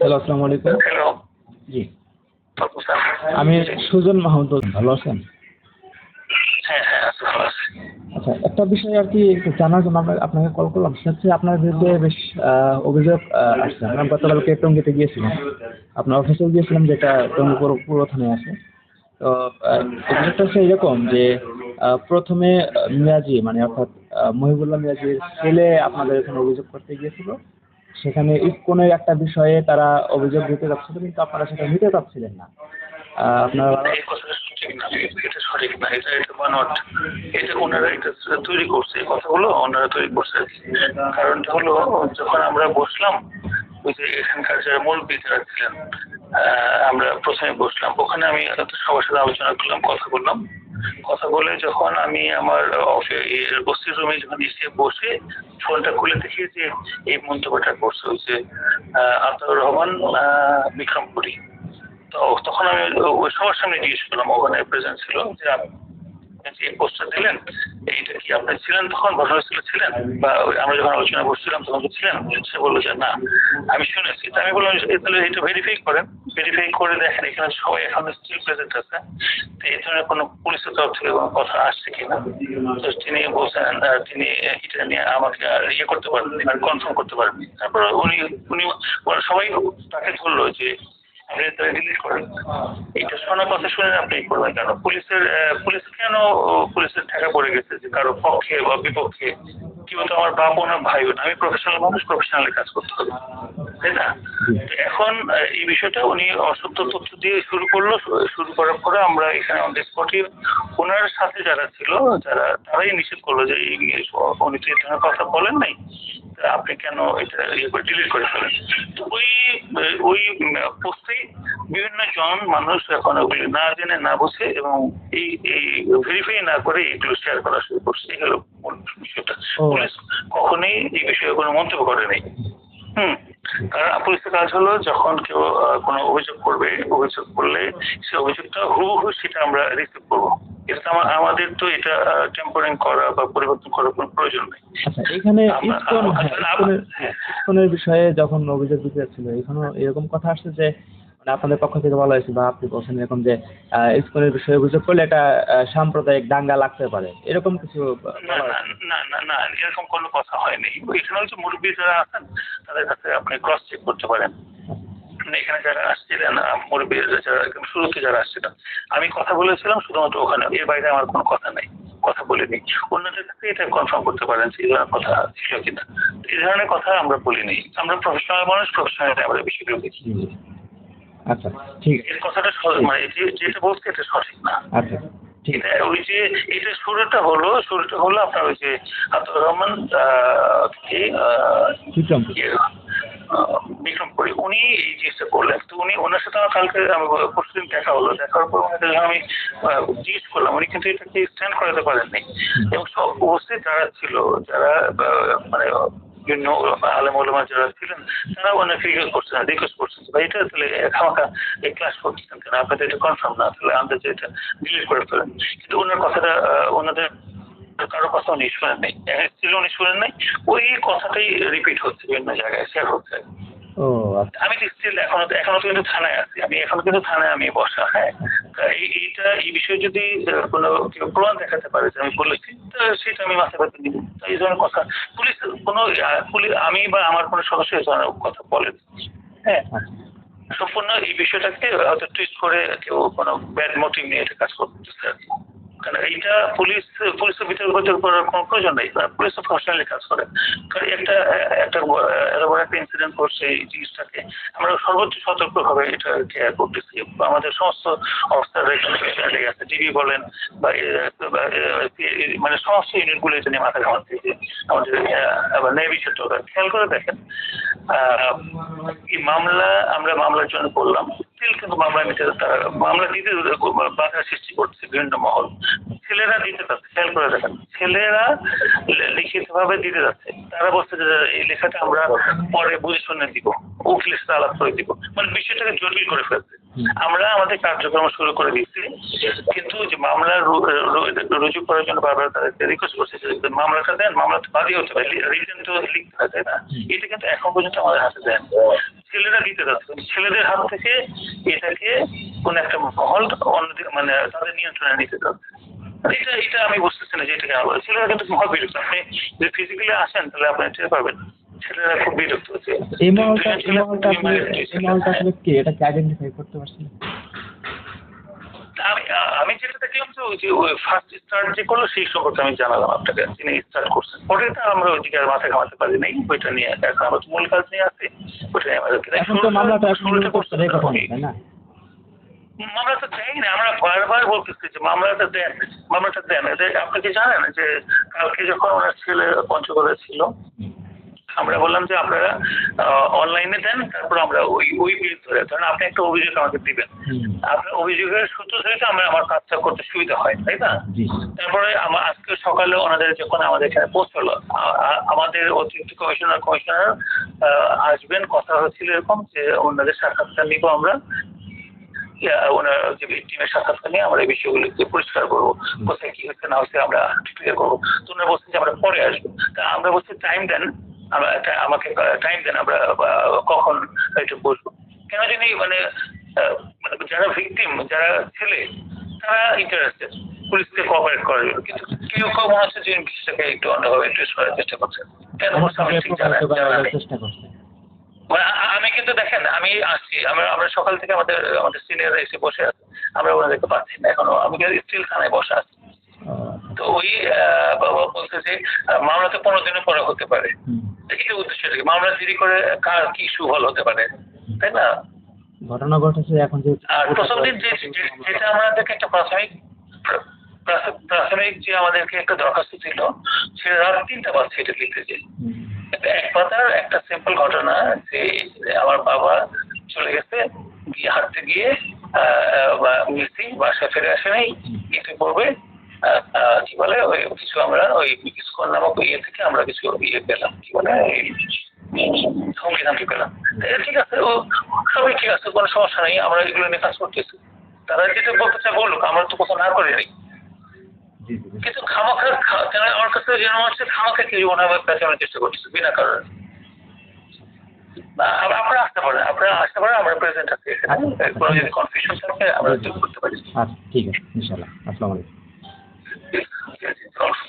Hello আসসালামু আলাইকুম। জি। আমি সুজন মাহমুদ। ভালো আছেন? হ্যাঁ হ্যাঁ আচ্ছা একটা বিষয় আর কি একটু জানার জন্য আপনাকে কল করলাম সেটা হচ্ছে আপনার বিরুদ্ধে বেশ অভিযোগ আসছে। আমরা গতকালকে টঙ্গিতে গিয়েছিলাম। আপনার অফিসে গিয়েছিলাম যেটা টঙ্গি পুরো পুরো থানায় আছে। তো অভিযোগটা হচ্ছে এরকম যে প্রথমে মিয়াজি মানে অর্থাৎ মহিবুল্লাহ মিয়াজির ছেলে আপনাদের এখানে অভিযোগ করতে গিয়েছিল। সেখানে ইস্কনের একটা বিষয়ে তারা অভিযোগ দিতে যাচ্ছিল কিন্তু আপনারা সেটা নিতে চাচ্ছিলেন না। আপনারা সঠিক না, এটা এটা এটা ওনারা এটা তৈরি করছে, এই ওনারা তৈরি কারণটা হলো, যখন আমরা বসলাম ওই যে এখানকার যারা মূল আমরা প্রথমে বসলাম, ওখানে আমি সবার সাথে আলোচনা করলাম, কথা বললাম। কথা বলে যখন আমি আমার অফিস রুমে যখন এসে বসে ফোনটা খুলে দেখি যে এই মন্তব্যটা করছে হচ্ছে আতাউর রহমান বিক্রমপুরী। তো তখন আমি ওই সবার সামনে জিজ্ঞেস করলাম, ওখানে প্রেজেন্ট ছিল যে ছিলেন তখন? ঘটনাস্থলে ছিলেন? বা আমরা যখন তখন ছিলেন। সে বলল যে না, আমি শুনেছি। আমি বললাম ভেরিফাই করে দেখেন, এখানে সবাই এখন তো এই ধরনের কোনো পুলিশের তরফ থেকে কোনো কথা আসছে কিনা? তো তিনি বলছেন তিনি এটা নিয়ে আমাকে ইয়ে করতে পারেননি মানে কনফার্ম করতে পারেননি। তারপর উনি উনি সবাই তাকে ধরলো যে শোনার কথা শুনে আপনি করবেন কেন? পুলিশের পুলিশ কেন পুলিশের ঠেকা পড়ে গেছে যে কারও পক্ষে বা বিপক্ষে? আমার ভাই আমি প্রফেশনাল মানুষ প্রফেশনালি কাজ করতে হবে। তাই না? এখন এই বিষয়টা উনি অসত্য তথ্য দিয়ে শুরু করল। শুরু করার পরে আমরা এখানে অন স্পটে ওনার সাথে যারা ছিল, যারা, তারাই নিষেধ করল যে উনি তো এই ধরনের কথা বলেন নাই। আপনি কেন এটা ডিলিট করে ফেলেন? ওই ওই পোস্টেই বিভিন্ন জন মানুষ এখন ওগুলি না জেনে না বুঝে এবং এই এই ভেরিফাই না করে এগুলো শেয়ার করা শুরু করছে। এই হলো বিষয়টা। পুলিশ কখনোই এই বিষয়ে কোনো মন্তব্য করে নাই হুম। কারণ পুলিশের কাজ হলো যখন কেউ কোনো অভিযোগ করবে অভিযোগ করলে সে অভিযোগটা হুবহু সেটা আমরা রিসিভ করব। এটা আমাদের তো এটা টেম্পারিং করা বা পরিবর্তন করার কোনো প্রয়োজন নেই। আচ্ছা এখানে আমরা- ইসকন আমরা- হ্যাঁ, ইসকনের হ্যাঁ। বিষয়ে যখন অভিযোগ দিতে যাচ্ছিল এখানে এরকম কথা আসছে যে মানে আপনাদের পক্ষ থেকে বলা হয়েছে বা আপনি বলছেন এরকম যে ইসকনের বিষয়ে অভিযোগ করলে এটা সাম্প্রদায়িক দাঙ্গা লাগতে পারে। এরকম কিছু না না না না না এরকম কোনো কথা হয়নি। এখানে হচ্ছে মুরব্বী যারা আছেন তাদের কাছে আপনি ক্রস চেক করতে পারেন। মানে এখানে যারা আসছিলেন মুরব্বী যারা একদম শুরুতে যারা আসছিলেন আমি কথা বলেছিলাম শুধুমাত্র ওখানে এর বাইরে আমার কোনো কথা নেই কথা বলিনি। অন্যদের কাছে এটা কনফার্ম করতে পারেন যে ধরনের কথা ছিল কিনা। এই ধরনের কথা আমরা বলিনি। আমরা প্রফেশনাল মানুষ প্রফেশনাল আমরা বিষয়গুলো দেখি। আচ্ছা ঠিক এর কথাটা মানে যেটা বলছে এটা সঠিক না। আচ্ছা ওই যে এটা শুরুটা হলো শুরুটা হলো আপনার ওই যে আব্দুর রহমান কে বিক্রম বিক্রমপুরী উনি এই জিনিসটা করলেন। তো উনি ওনার সাথে আমার কালকে পরশুদিন দেখা হলো। দেখার পর ওনাকে আমি জিজ্ঞেস করলাম উনি কিন্তু এটাকে স্ট্যান্ড করাতে পারেননি। এবং সব উপস্থিত যারা ছিল যারা মানে বিভিন্ন আলেম যারা ছিলেন তারা করছেন রিকোয়েস্ট করছেন এটা তাহলে এই ক্লাস কেন? এটা কনফার্ম না তাহলে আমাদের এটা ডিলিট করে ফেলেন। কিন্তু ওনার কথাটা আহ, ওনাদের কারও কথা উনি শুনেন নাই। ছিল উনি শুনেন নাই ওই কথাটাই রিপিট হচ্ছে বিভিন্ন জায়গায় শেয়ার হচ্ছে। আচ্ছা। আমি স্টিল এখনও এখনও তো কিন্তু থানায় আছি। আমি এখনও কিন্তু থানায় আমি বসা হ্যাঁ। তা এইটা এই বিষয়ে যদি কোনো কেউ প্রমাণ দেখাতে পারে যে আমি বলেছি তা সেটা আমি মাথায় ব্যথা নিব। এই ধরনের কথা পুলিশ কোনো পুলিশ আমি বা আমার কোনো সদস্য এই ধরনের কথা বলেন হ্যাঁ। আচ্ছা। সম্পূর্ণ এই বিষয়টাকে হয়তো টুইস্ট করে কেউ কোনো ব্যাড মোটিভ নিয়ে এটা কাজ করতেছে আর কি। কারণ এইটা পুলিশ, পুলিশের ভিতরে ভিতর করার কোনো প্রয়োজন নেই কারণ পুলিশ প্রফেশনালি কাজ করে। কারণ একটা একটা বড় একটা ইনসিডেন্ট করছে এই জিনিসটাকে। আমরা সর্বোচ্চ সতর্কভাবে এটা কেয়ার করতেছি। আমাদের সমস্ত অবস্থার এখানে আছে ডিবি বলেন বা মানে সমস্ত ইউনিটগুলো এটা নিয়ে মাথা ঘামাচ্ছে। যে আমাদের আবার নেভি ক্ষেত্রে খেয়াল করে দেখেন এই মামলা, আমরা মামলার জন্য করলাম স্টিল কিন্তু মামলা নিতে মামলা দিতে বাধা সৃষ্টি করছে বিভিন্ন মহল। ছেলেরা দিতে যাচ্ছে, খেয়াল করে দেখেন, ছেলেরা লিখিত ভাবে দিতে যাচ্ছে। তারা বলছে যে, এই লেখাটা আমরা পরে বুঝে শুনে দিব, উকিলের সাথে আলাপ করে দিব। মানে বিষয়টাকে জটিল করে ফেলছে। আমরা আমাদের কার্যক্রম শুরু করে দিচ্ছি কিন্তু যে মামলা রুজু করার জন্য বারবার তাদেরকে রিকোয়েস্ট করছে মামলাটা দেন মামলা তো বাদী হতে পারে রিটেন তো লিখতে হয় তাই না? এটা কিন্তু এখন পর্যন্ত আমাদের হাতে দেন ছেলেরা দিতে যাচ্ছে ছেলেদের হাত থেকে এটাকে কোন একটা মহল অন্যদিকে মানে তাদের নিয়ন্ত্রণে নিতে যাচ্ছে। এটা এটা আমি বুঝতেছি না যে এটা কেন ছেলেরা কিন্তু মহা বিরক্ত আপনি যদি ফিজিক্যালি আসেন তাহলে আপনি টের পাবেন। ছেলেরা খুব বিরক্ত হচ্ছে। এই মহলটা এই মহলটা আসলে এই মহলটা আসলে কে? এটাকে আইডেন্টিফাই করতে পারছেন আমি আমি যেটা দেখলাম যে ওই যে ওই ফার্স্ট স্টার্ট যে করল সেই সম্পর্কে আমি জানালাম আপনাকে। তিনি স্টার্ট করছেন। পরে তো আমরা ওইদিকে আর মাথা ঘামাতে পারি নাই। ওইটা নিয়ে এখন আমরা তো মূল কাজ নিয়ে আসি ওইটা নিয়ে আমাদের এখন তো মামলাটা এখন করতে তাই না? মামলা তো দেয়নি। আমরা বারবার বলতেছি যে মামলাটা দেন। মামলাটা দেন। আপনি কি জানেন যে কালকে যখন ওনার ছেলে পঞ্চগড়ে ছিল আমরা বললাম যে আপনারা অনলাইনে দেন তারপর আমরা ওই ওই বিল ধরে ধরেন আপনি একটা অভিযোগ আমাকে দিবেন। আপনার অভিযোগের সূত্র ধরে আমরা আমার কাজটা করতে সুবিধা হয় তাই না? তারপরে আমার আজকে সকালে ওনাদের যখন আমাদের এখানে পৌঁছলো আমাদের অতিরিক্ত কমিশনার কমিশনার আসবেন কথা হচ্ছিল এরকম যে ওনাদের সাক্ষাৎকার নিব আমরা। ওনার যে টিমের সাক্ষাৎকার নিয়ে আমরা এই বিষয়গুলোকে পরিষ্কার করব কোথায় কি হচ্ছে না হচ্ছে আমরা ক্লিয়ার করব। তো ওনারা বলছেন যে আমরা পরে আসব। তা আমরা বলছি টাইম দেন। আমরা আমাকে টাইম দেন আমরা কখন একটু বসবো। কেন জানি মানে মানে যারা ভিকটিম যারা ছেলে তারা ইন্টারেস্টেড পুলিশকে কোঅপারেট করার জন্য। কিন্তু কেউ কেউ মনে হচ্ছে যে বিষয়টাকে একটু অন্যভাবে ট্রেস করার চেষ্টা করছে। আমি মানে আমি কিন্তু দেখেন আমি আসছি। আমরা আমরা সকাল থেকে আমাদের আমাদের সিনিয়ররা এসে বসে আছে। আমরা ওনাদেরকে পাচ্ছি না। এখনও আমি কিন্তু স্টিল থানায় বসে আছি। তো ওই বলছে যে মামলা তো পনেরো দিনের পরে হতে পারে। হুম। এটা উদ্দেশ্যটা মামলা দেরি করে কার কি সুফল হতে পারে? তাই না? ঘটনা ঘটেছে এখন যে আর প্রথম দিন যে যেটা আমাদেরকে একটা প্রাথমিক প্রাথমিক যে আমাদেরকে একটা দরখাস্ত ছিল সে রাত তিনটা বাজছে এটা লিখতে যে। এক পাতার একটা সিম্পল ঘটনা যে আমার বাবা চলে গেছে গিয়ে হাঁটতে গিয়ে মিসিং বাসায় ফিরে আসে নাই আহ, কি বলে ওই কিছু আমরা ওই স্কোর নামক ইয়ে থেকে আমরা কিছু ইয়ে পেলাম কি বলে এই সংবিধানটি পেলাম। ঠিক আছে ও সবই ঠিক আছে কোনো সমস্যা নেই আমরা এগুলো নিয়ে কাজ করতেছি। তারা যেটা বলতে চায় বলুক আমরা তো কোথাও না করে নেই। জি জি জি। কিন্তু খামাখা কেন আমার কাছে যেন মনে হচ্ছে খামাখা কি ওনার পেঁচানোর চেষ্টা করতেছে বিনা কারণে। না, আপনারা আসতে পারেন আপনারা আসতে পারেন আমরা প্রেজেন্ট আছি এখানে। আচ্ছা। কোনো যদি কনফিউশন থাকে আমরা করতে পারি। আচ্ছা ঠিক আছে ইনশাল্লাহ আসসালামু আলাইকুম। awesome.